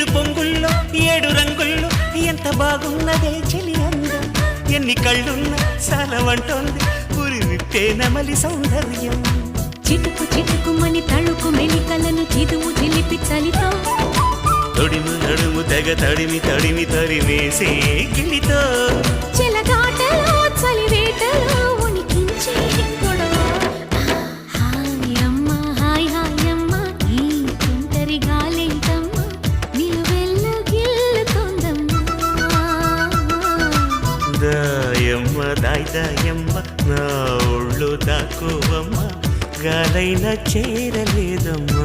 ఏడు రంగుల్లో ఎంత బాగున్నదే చెలి అందం? ఎన్ని కళ్ళున్న సాలవంటోంది పురి విప్పే నమలి సౌందర్యం. చిటుకు చిటుకుమని తళుకు మెలికలను చిదువు చిలిపి చలితో. తొడిము నడుము తెగ తడిమి తడిమి తరిమేసే గిలితో. దాయమ్మ దాయ్ దాయమ్మ నా ఒళ్ళు దాకోవమ్మ గాలైన చేరలేదమ్మా.